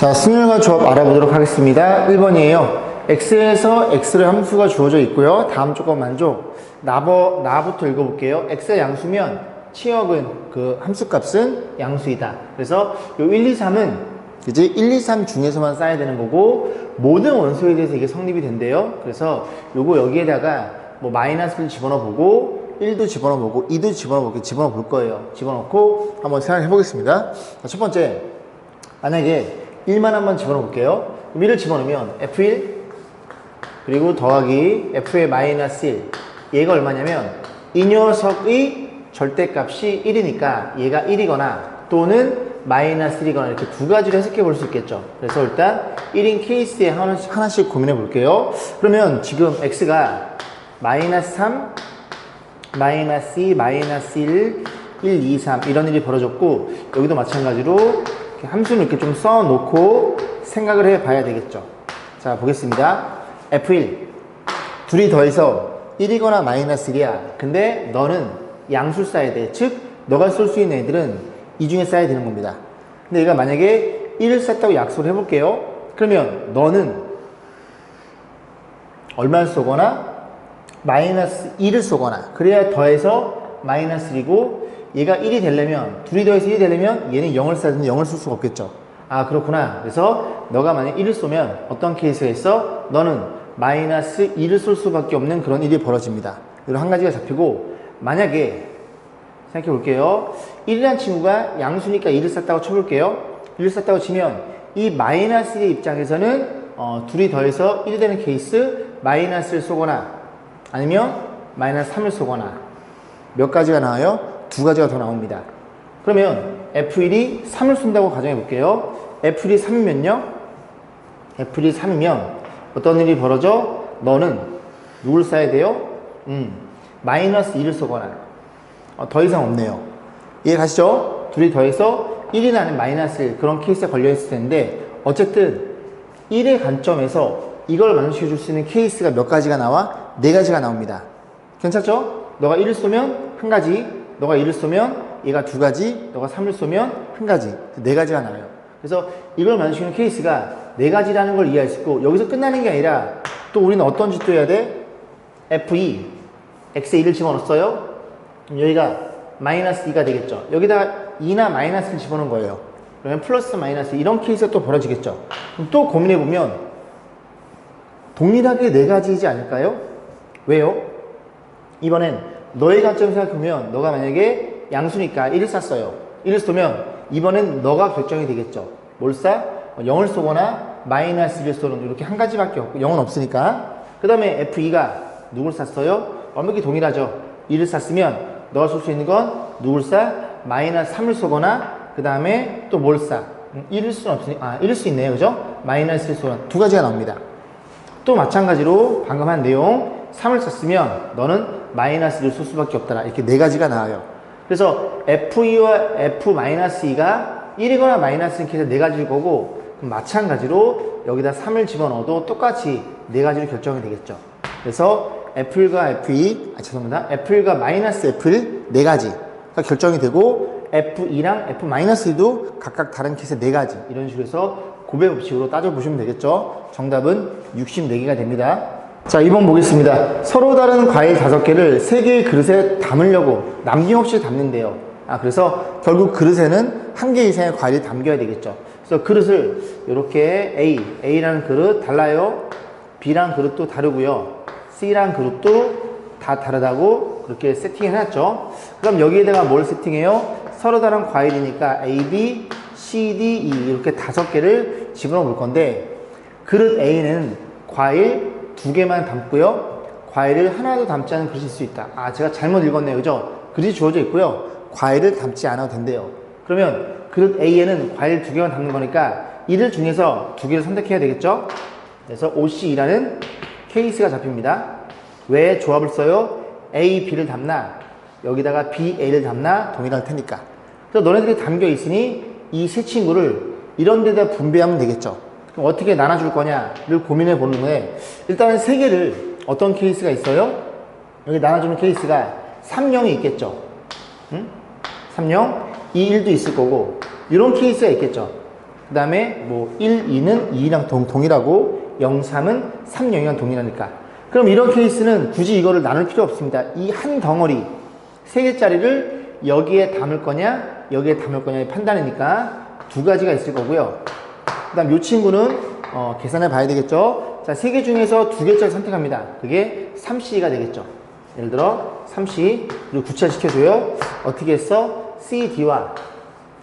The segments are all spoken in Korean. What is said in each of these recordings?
자, 승률과 조합 알아보도록 하겠습니다. 1번이에요. x에서 x를 함수가 주어져 있고요. 다음 조건 만족. 나버, 나부터 읽어볼게요. x가 양수면 치역은 그 함수값은 양수이다. 그래서 요 1, 2, 3은 이제 1, 2, 3 중에서만 쌓아야 되는 거고 모든 원소에 대해서 이게 성립이 된대요. 그래서 요거 여기에다가 뭐 마이너스를 집어넣어 보고 1도 집어넣어 보고 2도 집어넣어 보고 집어넣어 볼 거예요. 집어넣고 한번 생각해 보겠습니다. 자, 첫 번째 만약에 1만 한번 집어넣어 볼게요. 1을 집어넣으면 F1 그리고 더하기 F의 마이너스 1 얘가 얼마냐면 이 녀석의 절대값이 1이니까 얘가 1이거나 또는 마이너스 1이거나 이렇게 두 가지로 해석해 볼 수 있겠죠. 그래서 일단 1인 케이스에 하나씩, 하나씩 고민해 볼게요. 그러면 지금 x가 마이너스 3, 마이너스 2, 마이너스 1, 1, 2, 3 이런 일이 벌어졌고 여기도 마찬가지로 이렇게 함수를 이렇게 좀 써 놓고 생각을 해 봐야 되겠죠. 자, 보겠습니다. F1 둘이 더해서 1이거나 마이너스 1이야. 근데 너는 양수 써야 돼. 즉, 너가 쓸수 있는 애들은 이 중에 써야 되는 겁니다. 근데 얘가 만약에 1을 썼다고 약속을 해볼게요. 그러면 너는 얼마를 쏘거나 마이너스 1을 쏘거나 그래야 더해서 마이너스 1이고 얘가 1이 되려면 둘이 더해서 1이 되려면 얘는 0을 써야 되는데 0을 쓸 수가 없겠죠. 아 그렇구나. 그래서 너가 만약 1을 쏘면 어떤 케이스가 있어? 너는 마이너스 2를 쏠 수밖에 없는 그런 일이 벌어집니다. 이런 한 가지가 잡히고 만약에 생각해 볼게요. 1이라는 친구가 양수니까 1을 썼다고 쳐볼게요. 1을 썼다고 치면 이 마이너스 1의 입장에서는 어, 둘이 더해서 1이 되는 케이스 마이너스를 쏘거나 아니면 마이너스 3을 쏘거나 몇 가지가 나와요? 두 가지가 더 나옵니다. 그러면 F1이 3을 쏜다고 가정해 볼게요. F1이 3이면요. F1이 3이면 어떤 일이 벌어져? 너는 누굴 써야 돼요? 음, 마이너스 2를 쏘거나 어, 더 이상 없네요. 이해 가시죠? 둘이 더해서 1이 나는 마이너스 1 그런 케이스에 걸려 있을 텐데 어쨌든 1의 관점에서 이걸 만족시켜 줄 수 있는 케이스가 몇 가지가 나와? 네 가지가 나옵니다. 괜찮죠? 너가 1을 쏘면 한 가지, 너가 1을 쏘면 얘가 두 가지, 너가 3을 쏘면 한 가지, 네 가지가 나와요. 그래서 이걸 만족시키는 케이스가 네 가지라는 걸 이해할 수 있고 여기서 끝나는 게 아니라 또 우리는 어떤 짓도 해야 돼? F2, X에 1을 집어넣었어요. 그럼 여기가 마이너스 2가 되겠죠. 여기다가 2나 마이너스를 집어넣은 거예요. 그러면 플러스 마이너스 이런 케이스가 또 벌어지겠죠. 그럼 또 고민해 보면 동일하게 네 가지이지 않을까요? 왜요? 이번엔 너의 관점 생각하면 너가 만약에 양수니까 1을 쐈어요. 1을 쏘면 이번엔 너가 결정이 되겠죠. 뭘 쏴? 0을 쏘거나 마이너스 1을 쏘는 이렇게 한 가지밖에 없고 0은 없으니까 그 다음에 F2가 누굴 쐈어요? 완벽히 동일하죠. 1을 쐈으면 너가 쏠 수 있는 건 누굴 쏴? 마이너스 3을 쏘거나 그 다음에 또 뭘 쏴? 1일 수는 없으니 아 1일 수 있네요. 그죠? 마이너스 1을 쏘는 두 가지가 나옵니다. 또 마찬가지로 방금 한 내용 3을 썼으면 너는 마이너스를 쏠 수밖에 없더라. 이렇게 네 가지가 나와요. 그래서 F2와 F-2가 1이거나 마이너스인 케이스 네 가지일 거고 마찬가지로 여기다 3을 집어넣어도 똑같이 네 가지로 결정이 되겠죠. 그래서 F1과 F2, 아 죄송합니다. F1과 마이너스 F1 네 가지가 결정이 되고 F2랑 F-2도 각각 다른 케이스 네 가지 이런 식으로 해서 고배 법칙으로 따져보시면 되겠죠. 정답은 64개가 됩니다. 자, 2번 보겠습니다. 서로 다른 과일 5개를 3개의 그릇에 담으려고 남김없이 담는데요. 아, 그래서 결국 그릇에는 한개 이상의 과일이 담겨야 되겠죠. 그래서 그릇을 이렇게 A, A라는 그릇 달라요. B라는 그릇도 다르고요. C라는 그릇도 다 다르다고 그렇게 세팅해놨죠. 그럼 여기에다가 뭘 세팅해요? 서로 다른 과일이니까 A, B, C, D, E 이렇게 다섯 개를 집어넣어 볼 건데 그릇 A는 과일 두 개만 담고요. 과일을 하나도 담지 않은 그릇일 수 있다. 아, 제가 잘못 읽었네요. 그죠? 그릇이 주어져 있고요. 과일을 담지 않아도 된대요. 그러면 그릇 A에는 과일 두 개만 담는 거니까 이들 중에서 두 개를 선택해야 되겠죠? 그래서 OC라는 케이스가 잡힙니다. 왜 조합을 써요? A, B를 담나? 여기다가 B, A를 담나? 동일할 테니까. 그래서 너네들이 담겨 있으니 이 세 친구를 이런 데다 분배하면 되겠죠. 어떻게 나눠줄 거냐를 고민해 보는 거에 일단은 세 개를 어떤 케이스가 있어요? 여기 나눠주는 케이스가 3, 0이 있겠죠. 응? 3, 0, 2, 1도 있을 거고 이런 케이스가 있겠죠. 그 다음에 뭐 1, 2는 2랑 동, 동일하고 0, 3은 3, 0이랑 동일하니까. 그럼 이런 케이스는 굳이 이거를 나눌 필요 없습니다. 이 한 덩어리, 세 개짜리를 여기에 담을 거냐, 여기에 담을 거냐의 판단이니까 두 가지가 있을 거고요. 그 다음 이 친구는 어, 계산해 봐야 되겠죠. 자, 세 개 중에서 두 개짜리 선택합니다. 그게 3C가 되겠죠. 예를 들어 3C, 그리고 구체화시켜줘요. 어떻게 했어? C, D와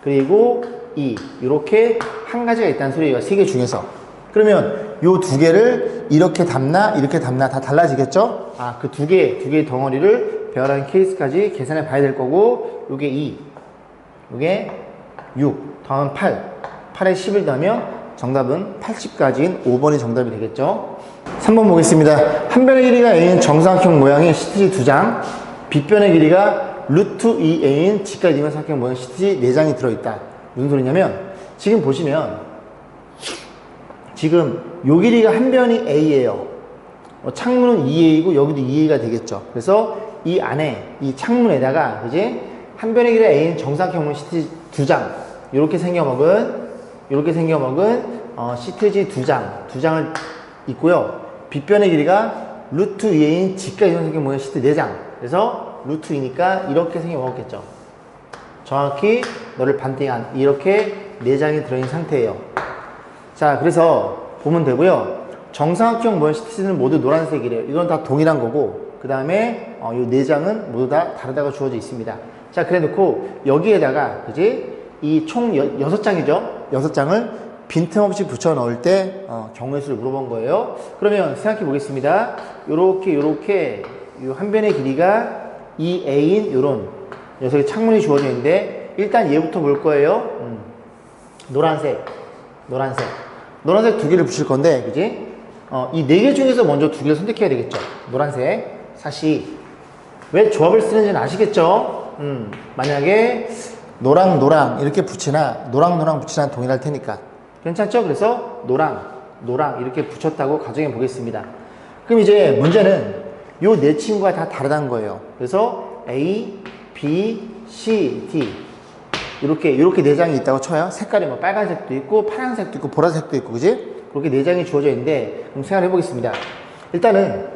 그리고 E 이렇게 한 가지가 있다는 소리예요. 세 개 중에서. 그러면 요 두 개를 이렇게 담나 이렇게 담나 다 달라지겠죠? 아, 그 두 개, 두 개의 덩어리를 배열하는 케이스까지 계산해 봐야 될 거고 요게 2, 요게 6, 다음은 8. 8에 10을 더하면 정답은 80까지인 5번이 정답이 되겠죠? 3번 보겠습니다. 한 변의 길이가 A인 정사각형 모양의 시트지 2장, 빗변의 길이가 루트 2A인 직각 이면사각형 모양 시트지 4장이 들어있다. 무슨 소리냐면 지금 보시면 지금 요 길이가 한 변이 A예요. 어, 창문은 2A이고 여기도 2A가 되겠죠. 그래서 이 안에 이 창문에다가 그지 한 변의 길이 A인 정사각형 시트 두장 이렇게 생겨먹은 이렇게 생겨 먹은 어, 시트지 두 장, 두 장을 있고요. 빗변의 길이가 루트 2A인 직각 이정사각형 모양 시트 네 장. 그래서 루트 2니까 이렇게 생겨 먹었겠죠. 정확히 너를 반띵한 이렇게 네 장이 들어있는 상태예요. 자, 그래서 보면 되고요. 정사각형 모양 시트는 모두 노란색이래요. 이건 다 동일한 거고, 그 다음에 어, 이네 장은 모두 다 다르다고 주어져 있습니다. 자, 그래 놓고 여기에다가 그지 이 총 여섯 장이죠. 여섯 장을 빈틈없이 붙여 넣을 때 어, 경우의 수를 물어본 거예요. 그러면 생각해 보겠습니다. 요렇게 요렇게 요 한 변의 길이가 2a인 요런 녀석의 창문이 주어져 있는데 일단 얘부터 볼 거예요. 음. 노란색, 노란색. 노란색 두 개를 붙일 건데, 그지? 어, 이 네 개 중에서 먼저 두 개를 선택해야 되겠죠. 노란색, 사시. 왜 조합을 쓰는지는 아시겠죠? 음, 만약에 노랑, 노랑 이렇게 붙이나, 노랑, 노랑 붙이나 동일할 테니까. 괜찮죠? 그래서 노랑, 노랑 이렇게 붙였다고 가정해 보겠습니다. 그럼 이제 문제는 요 네 친구가 다 다르다는 거예요. 그래서 A, B, C, D. 이렇게 이렇게 네 장이 있다고 쳐요. 색깔이 뭐 빨간색도 있고 파란색도 있고 보라색도 있고 그지? 그렇게 네 장이 주어져 있는데 그럼 생각해 보겠습니다. 일단은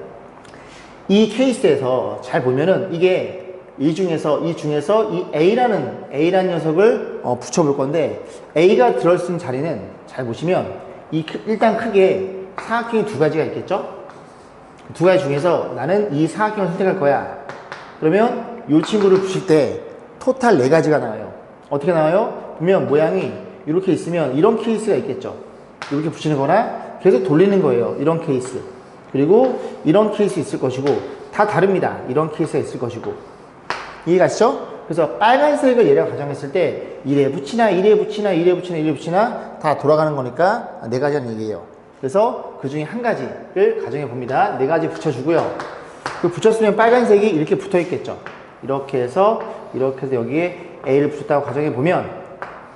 이 케이스에서 잘 보면은 이게 이 중에서 이 중에서 이 A라는 A라는 녀석을 어, 붙여볼 건데 A가 들어올 수 있는 자리는 잘 보시면 이 크- 일단 크게 사각형이 두 가지가 있겠죠? 두 가지 중에서 나는 이 사각형을 선택할 거야. 그러면 이 친구를 붙일 때 토탈 네 가지가 나와요. 어떻게 나와요? 보면 모양이 이렇게 있으면 이런 케이스가 있겠죠. 이렇게 붙이는 거나 계속 돌리는 거예요. 이런 케이스. 그리고 이런 케이스 있을 것이고 다 다릅니다. 이런 케이스가 있을 것이고. 이해가시죠? 그래서 빨간색을 얘랑 가정했을 때 이래 붙이나 이래 붙이나 이래 붙이나 이래 붙이나 다 돌아가는 거니까 네 가지라는 얘기예요. 그래서 그 중에 한 가지를 가정해 봅니다. 네 가지 붙여주고요. 그 붙였으면 빨간색이 이렇게 붙어 있겠죠. 이렇게 해서 이렇게 해서 여기에 A를 붙였다고 가정해 보면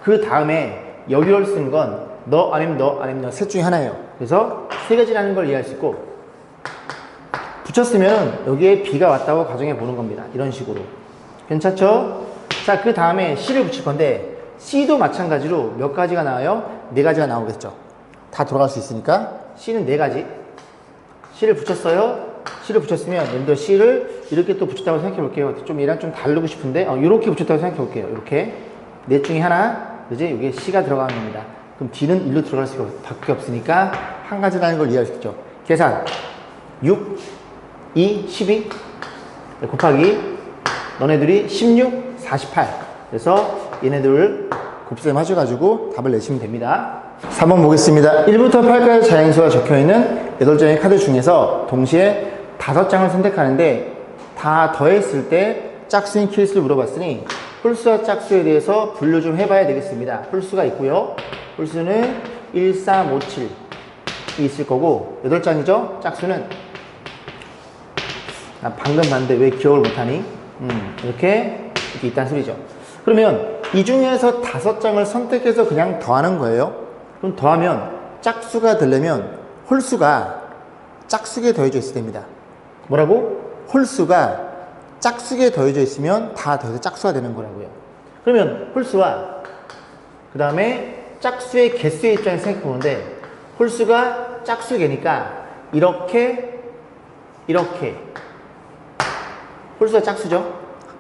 그 다음에 여기를 쓰는 건너 아니면 너 아니면 너 셋 중에 하나예요. 그래서 세 가지라는 걸 이해할 수 있고 붙였으면 여기에 B가 왔다고 가정해 보는 겁니다. 이런 식으로. 괜찮죠? 자, 그 다음에 C를 붙일 건데 C도 마찬가지로 몇 가지가 나와요? 네 가지가 나오겠죠. 다 돌아갈 수 있으니까 C는 네 가지. C를 붙였어요. C를 붙였으면 예를 들어 C를 이렇게 또 붙였다고 생각해 볼게요. 좀 얘랑 좀 다르고 싶은데 어, 이렇게 붙였다고 생각해 볼게요. 이렇게 넷 중에 하나 그지? 이게 C가 들어가는 겁니다. 그럼 D는 일로 들어갈 수밖에 없으니까 한 가지라는 걸 이해할 수 있죠. 계산 6, 2, 12 곱하기 너네들이 16, 48 그래서 얘네들을 곱셈 하셔가지고 답을 내시면 됩니다. 3번 보겠습니다. 1부터 8까지 자연수가 적혀있는 8장의 카드 중에서 동시에 5장을 선택하는데 다 더했을 때 짝수인 케이스를 물어봤으니 홀수와 짝수에 대해서 분류 좀 해봐야 되겠습니다. 홀수가 있고요. 홀수는 1, 3, 5, 7이 있을 거고 8장이죠? 짝수는? 아, 방금 봤는데 왜 기억을 못하니? 음, 이렇게, 이렇게 있다는 소리죠. 그러면 이 중에서 다섯 장을 선택해서 그냥 더하는 거예요. 그럼 더하면 짝수가 되려면 홀수가 짝수에 더해져 있어야 됩니다. 뭐라고? 홀수가 짝수에 더해져 있으면 다 더해서 짝수가 되는 거라고요. 그러면 홀수와 그 다음에 짝수의 개수의 입장에서 생각해 보는데 홀수가 짝수 개니까 이렇게 이렇게 홀수가 짝수죠.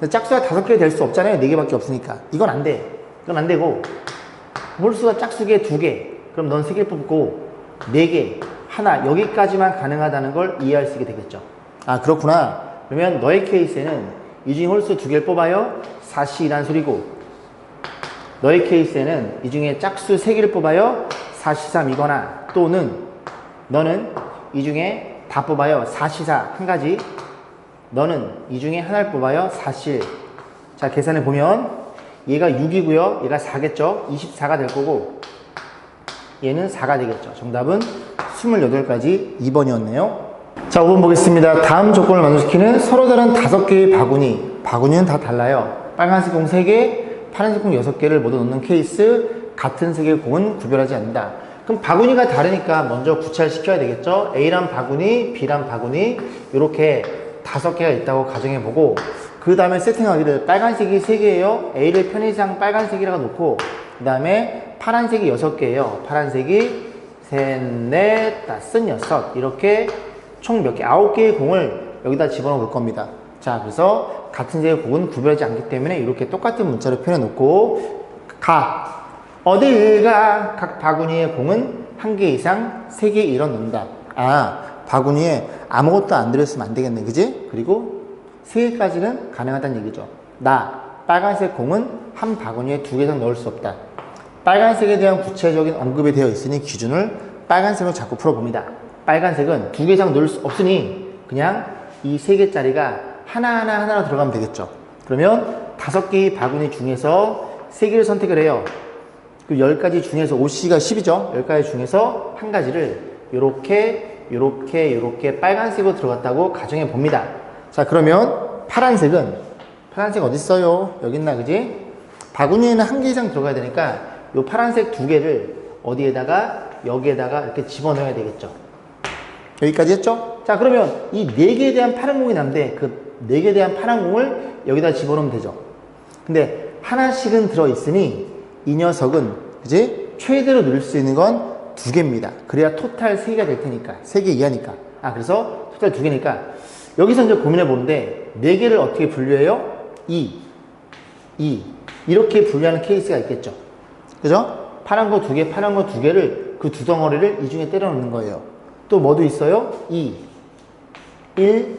짝수가 다섯 개 될 수 없잖아요. 네 개밖에 없으니까. 이건 안 돼. 이건 안 되고 홀수가 짝수계 두 개. 그럼 넌 세 개 뽑고 네 개, 하나 여기까지만 가능하다는 걸 이해할 수 있게 되겠죠. 아 그렇구나. 그러면 너의 케이스에는 이 중에 홀수 두 개를 뽑아요. 4시란 소리고 너의 케이스에는 이 중에 짝수 세 개를 뽑아요. 4시3이거나 또는 너는 이 중에 다 뽑아요. 4시4 한 가지. 너는 이 중에 하나를 뽑아요. 4실. 자, 계산해 보면 얘가 6이고요. 얘가 4겠죠. 24가 될 거고 얘는 4가 되겠죠. 정답은 28가지 2번이었네요. 자, 5번 보겠습니다. 다음 조건을 만족시키는 서로 다른 5개의 바구니. 바구니는 다 달라요. 빨간색 공 3개, 파란색 공 6개를 모두 넣는 케이스. 같은 색의 공은 구별하지 않는다. 그럼 바구니가 다르니까 먼저 구차시켜야 되겠죠. A란 바구니, B란 바구니 이렇게 다섯 개가 있다고 가정해 보고 그 다음에 세팅하기를 빨간색이 3개예요. A를 편의상 빨간색이라고 놓고 그 다음에 파란색이 6개예요. 파란색이 셋, 넷, 다섯, 여섯 이렇게 총 몇 개? 아홉 개의 공을 여기다 집어넣어 볼 겁니다. 자, 그래서 같은 색의 공은 구별하지 않기 때문에 이렇게 똑같은 문자로 표현해 놓고 각 어딜 가? 각 바구니의 공은 한 개 이상 세개 이런 넣는다. 아, 바구니에 아무것도 안 들었으면 안 되겠네. 그지? 그리고 세 개까지는 가능하다는 얘기죠. 나, 빨간색 공은 한 바구니에 두 개 이상 넣을 수 없다. 빨간색에 대한 구체적인 언급이 되어 있으니 기준을 빨간색으로 자꾸 풀어봅니다. 빨간색은 두 개 이상 넣을 수 없으니 그냥 이 세 개짜리가 하나하나 하나로 들어가면 되겠죠. 그러면 다섯 개의 바구니 중에서 세 개를 선택을 해요. 그 10가지 중에서 5C가 10이죠. 10가지 중에서 한 가지를 요렇게 요렇게 요렇게 빨간색으로 들어갔다고 가정해 봅니다. 자, 그러면 파란색은 파란색 어디 있어요? 여기 있나 그지? 바구니에는 한 개 이상 들어가야 되니까 요 파란색 두 개를 어디에다가 여기에다가 이렇게 집어넣어야 되겠죠. 여기까지 했죠? 자, 그러면 이 네 개에 대한 파란 공이 남는데 그 네 개에 대한 파란 공을 여기다 집어넣으면 되죠. 근데 하나씩은 들어있으니 이 녀석은 그지? 최대로 넣을 수 있는 건 두 개입니다. 그래야 토탈 세 개가 될 테니까. 세 개 이하니까. 아, 그래서 토탈 두 개니까 여기서 이제 고민해 보는데 네 개를 어떻게 분류해요? 2, 2. 이렇게 분류하는 케이스가 있겠죠. 그죠? 파란 거 두 개, 파란 거 두 개를 그 두 덩어리를 이 중에 때려 넣는 거예요. 또 뭐도 있어요? 2, 1,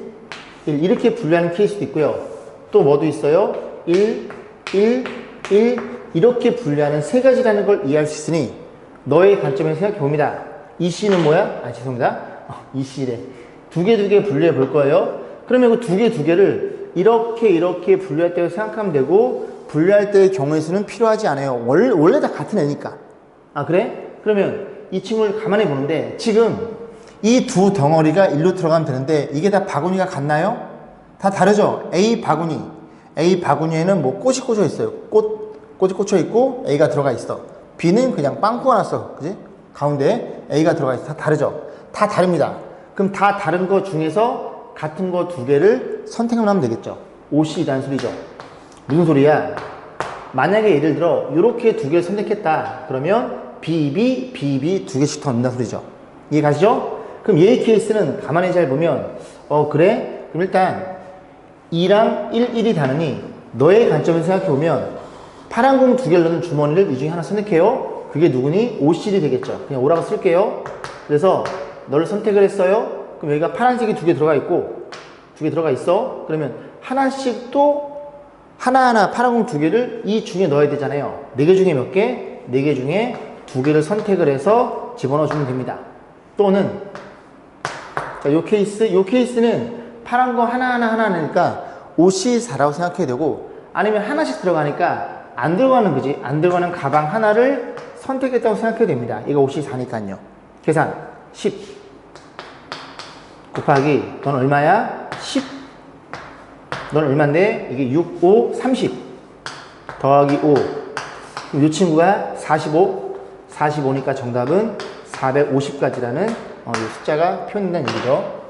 1. 이렇게 분류하는 케이스도 있고요. 또 뭐도 있어요? 1, 1, 1. 이렇게 분류하는 세 가지라는 걸 이해할 수 있으니 너의 관점에서 생각해 봅니다. 이 C는 뭐야? 아, 죄송합니다. 어, 이 C래. 두 개, 두 개 분류해 볼 거예요. 그러면 그 두 개, 두 개를 이렇게, 이렇게 분류할 때로 생각하면 되고, 분류할 때의 경우의 수는 필요하지 않아요. 원래, 원래 다 같은 애니까. 아, 그래? 그러면 이 친구를 가만히 보는데, 지금 이 두 덩어리가 일로 들어가면 되는데, 이게 다 바구니가 같나요? 다 다르죠? A 바구니. A 바구니에는 뭐 꽃이 꽂혀 있어요. 꽃, 꽃이 꽂혀 있고, A가 들어가 있어. B는 그냥 빵꾸가 났어. 그지? 가운데 A가 들어가 있어. 다 다르죠? 다 다릅니다. 그럼 다 다른 것 중에서 같은 거 두 개를 선택을 하면 되겠죠. OC라는 소리죠. 무슨 소리야? 만약에 예를 들어 이렇게 두 개를 선택했다. 그러면 BB, BB 두 개씩 더 넣는다 소리죠. 이해 가시죠? 그럼 얘의 케이스는 가만히 잘 보면 어 그래? 그럼 일단 2랑 1, 1이 다르니 너의 관점에서 생각해 보면 파란 공 두 개를 넣는 주머니를 이 중에 하나 선택해요. 그게 누구니? OC이 되겠죠. 그냥 오라고 쓸게요. 그래서 너를 선택을 했어요. 그럼 여기가 파란색이 두 개 들어가 있고 두 개 들어가 있어. 그러면 하나씩 또 하나하나 파란 공 두 개를 이 중에 넣어야 되잖아요. 네 개 중에 몇 개? 네 개 중에 두 개를 선택을 해서 집어넣어 주면 됩니다. 또는 자, 요 케이스, 요 케이스는 파란 거 하나하나 하나니까 54라고 생각해야 되고 아니면 하나씩 들어가니까 안 들어가는 거지. 안 들어가는 가방 하나를 선택했다고 생각해도 됩니다. 이거 54니까요. 계산 10 곱하기 넌 얼마야? 10. 넌 얼마인데? 이게 6, 5, 30 더하기 5. 그럼 이 친구가 45. 45니까 정답은 450까지라는 어, 이 숫자가 표현된다는 얘기죠.